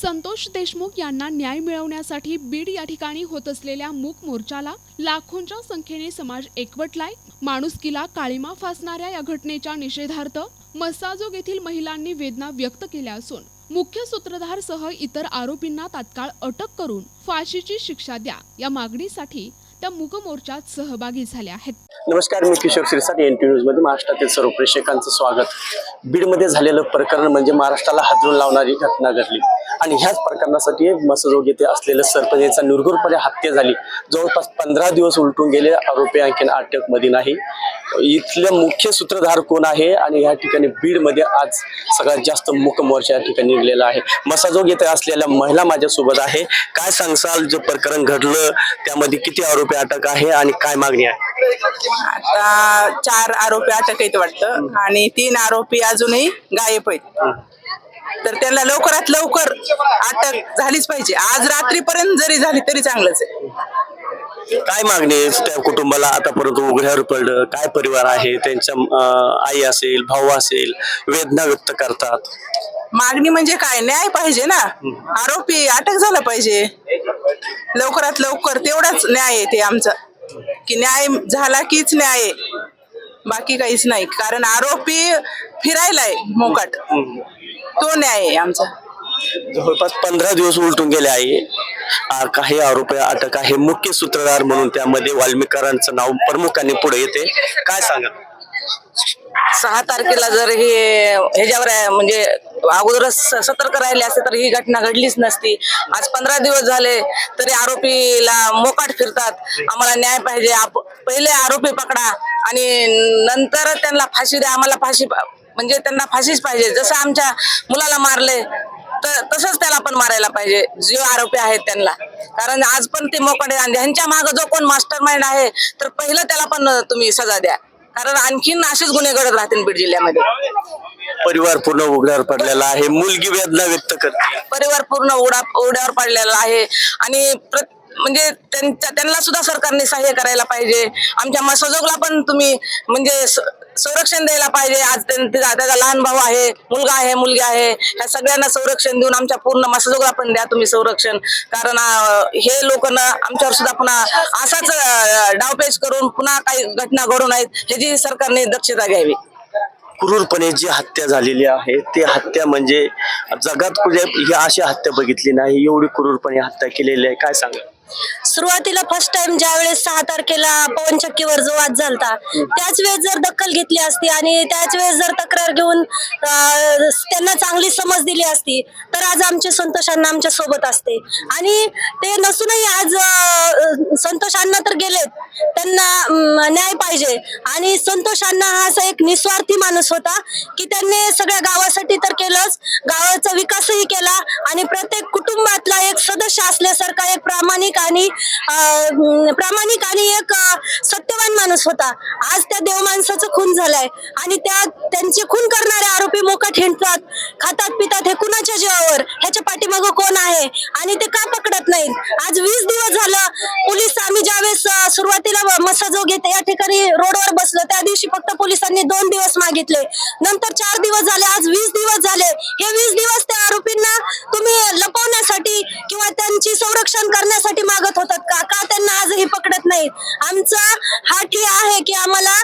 संतोष देशमुख यांना न्याय मिळवण्यासाठी बीड या ठिकाणी होत असलेल्या मूक मोर्चाला लाखोंच्या संख्येने समाज एकवटलाय. माणुसकीला काळीमा फासणाऱ्या या घटनेच्या निषेधार्थ मस्साजोग येथील महिलांनी वेदना व्यक्त केल्या असून मुख्य सूत्रधार सह इतर आरोपींना तात्काळ अटक करून फाशीची शिक्षा द्या या मागणीसाठी त्या मूक मोर्चात सहभागी झाल्या आहेत. नमस्कार मी किशोर शिरसाट एन टी न्यूजमध्ये महाराष्ट्रातील सर्व प्रेक्षकांचं स्वागत. बीडमध्ये झालेलं प्रकरण म्हणजे महाराष्ट्राला हादरून लावणारी घटना घडली. आणि ह्याच प्रकरणासाठी मसजोग येथे असलेलं सरपंच यांचा निर्घुरपणे हत्या झाली. जवळपास पंधरा दिवस उलटून गेले आरोपी आणखीन अटकमध्ये नाही. इथले मुख्य सूत्रधार कोण आहे? आणि या ठिकाणी बीडमध्ये आज सगळ्यात जास्त मुक मोर्चा या ठिकाणी निघलेला आहे. मसाजोग येथे असलेल्या महिला माझ्यासोबत आहे. काय सांगसाल? जे प्रकरण घडलं त्यामध्ये किती आरोपी अटक आहे आणि काय मागणी आहे? आता चार आरोपी अटक आहेत वाटतं. आणि तीन आरोपी अजूनही गायब आहेत. तर त्यांना लवकरात लवकर अटक झालीच पाहिजे. आज रात्रीपर्यंत जरी झाली तरी चांगलंच आहे. काय मागणी आहे त्या कुटुंबाला आतापर्यंत उघड्यावर पडलं? काय परिवार आहे? त्यांच्या आई असेल भाऊ असेल वेदना व्यक्त करतात. मागणी म्हणजे काय? न्याय पाहिजे ना. आरोपी अटक झाला पाहिजे. लवकरात लवकर तेवढाच न्याय आहे ते आमचा. की न्याय झाला कीच न्याय आहे. बाकी काहीच नाही. कारण आरोपी फिरायलाय मोकाट. तो न्याय आहे आमचा. जवळपास पंधरा दिवस उलटून गेले आहे आ, काही आरोपी अटक आहे. मुख्य सूत्रधार म्हणून त्यामध्ये वाल्मिकारांचं नाव प्रमुखाने पुढे येते. काय सांगा? सहा तारखेला जर हे ह्याच्यावर म्हणजे अगोदरच सतर्क राहिले असते तर ही घटना घडलीच नसती. आज पंधरा दिवस झाले तरी आरोपीला मोकाट फिरतात. आम्हाला न्याय पाहिजे. आप- पहिले आरोपी पकडा आणि नंतर त्यांना फाशी द्या. आम्हाला फाशी म्हणजे त्यांना फाशीच पाहिजे. जसं आमच्या मुलाला मारले तसंच त्याला पण मारायला पाहिजे. जे आरोपी आहेत त्यांना. कारण आज पण ते आणि ह्यांच्या मागे जो कोण मास्टर माइंड आहे तर पहिलं त्याला पण तुम्ही सजा द्या. कारण आणखीन असेच गुन्हे घडत राहतील बीड जिल्ह्यामध्ये. परिवार पूर्ण उघड्यावर पडलेला आहे. मुलगी वेदना व्यक्त करते. परिवार पूर्ण उडा उड्यावर पडलेला आहे. आणि म्हणजे त्यांच्या त्यांना सुद्धा सरकारने सहाय्य करायला पाहिजे. आमच्या मसजोगला पण तुम्ही म्हणजे संरक्षण द्यायला पाहिजे. आज त्याचा त्याचा लहान भाऊ आहे मुलगा आहे मुलगी आहे. ह्या सगळ्यांना संरक्षण देऊन आमच्या पूर्ण मसजोगला पण द्या तुम्ही संरक्षण. कारण हे लोक ना आमच्यावर सुद्धा पुन्हा असाच डावपेच करून पुन्हा काही घटना घडू नयेत ह्याची सरकारने दक्षता घ्यावी. क्रूरपणे जी हत्या झालेली आहे ते हत्या म्हणजे जगात कुठे ही अशी हत्या बघितली नाही एवढी क्रूरपणे हत्या केलेली आहे. काय सांगा सुरुवातीला फर्स्ट टाइम ज्या वेळेस सहा तारखेला पवनचक्कीवर जो वाद झालता त्याच वेळेस जर दखल घेतली असती आणि त्याच वेळेस जर तक्रार घेऊन त्यांना चांगली समज दिली असती तर आज आमचे संतोषांना आमच्यासोबत असते. आणि ते नसूनही आज संतोषांना तर गेलेत त्यांना न्याय पाहिजे. आणि संतोषांना हा असा एक निस्वार्थी माणूस होता की त्यांनी सगळ्या गावासाठी तर केलंच गावाचा विकासही केला आणि प्रत्येक कुटुंबातला एक सदस्य असल्यासारखा एक प्रामाणिक आणि प्रामाणिक आणि एक सत्यवान माणूस होता. आज त्या देव माणसाचं खून झालाय. आणि त्या त्यांचे खून करणारे आरोपी मोकाट हिंडतात खातात पितात हे कुणाच्या जीवावर? ह्याच्या पाठीमागं कोण आहे? आणि ते का पकडत नाहीत? आज वीस दिवस झालं पोलीस आम्ही ज्यावेळेस सुरुवातीला मसाजोग घेत या ठिकाणी रोडवर बसलो त्या दिवशी फक्त पोलिसांनी दोन दिवस मागितले. नंतर चार दिवस झाले आज वीस दिवस झाले. हे वीस दिवस त्या लपवण्यासाठी त्यांची संरक्षण करण्यासाठी मागत होतात का? का त्यांना आजही पकडत नाही आमचा हाठी आहे की आम्हाला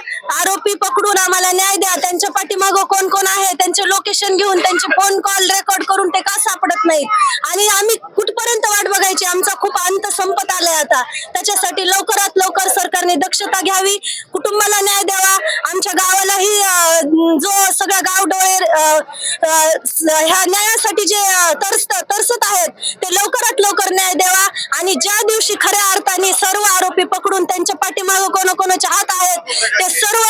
आरोपी पकडून आम्हाला न्याय द्या. त्यांच्या पाठीमागं कोण कोण आहे? त्यांचे लोकेशन घेऊन त्यांचे फोन कॉल रेकॉर्ड करून ते का सापडत नाहीत? आणि आम्ही कुठपर्यंत वाट बघायची? आमचा खूप अंत संपत आलाय आता. त्याच्यासाठी लवकरात लवकर सरकारने दक्षता घ्यावी कुटुंबाला न्याय द्यावा. आमच्या गावालाही जो सगळा गाव डोळे ह्या न्यायासाठी जे अं, तरसत तरसत आहेत ते लवकर आणि ज्या दिवशी खऱ्या अर्थाने सर्व आरोपी पकडून त्यांच्या पाठीमागं कोणाकोणाचे हात आहेत ते सर्व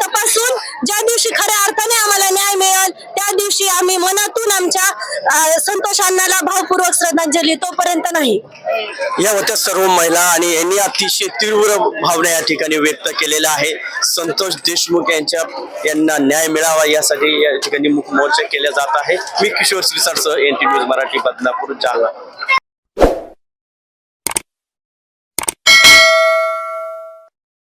तपासून ज्या दिवशी खऱ्या अर्थाने आम्हाला न्याय मिळेल त्या दिवशी आम्ही मनातून आमच्या संतोष अण्णाला भावपूर्वक श्रद्धांजली तोपर्यंत नाही. या होत्या सर्व महिला आणि यांनी अतिशय तीव्र भावना या ठिकाणी व्यक्त केलेल्या आहे. संतोष देशमुख यांच्या यांना न्याय मिळावा यासाठी या ठिकाणी मुख मोर्चा केला जात आहे. मी Kishore श्रीसरसह N T news Marathi Badnapur Jalna.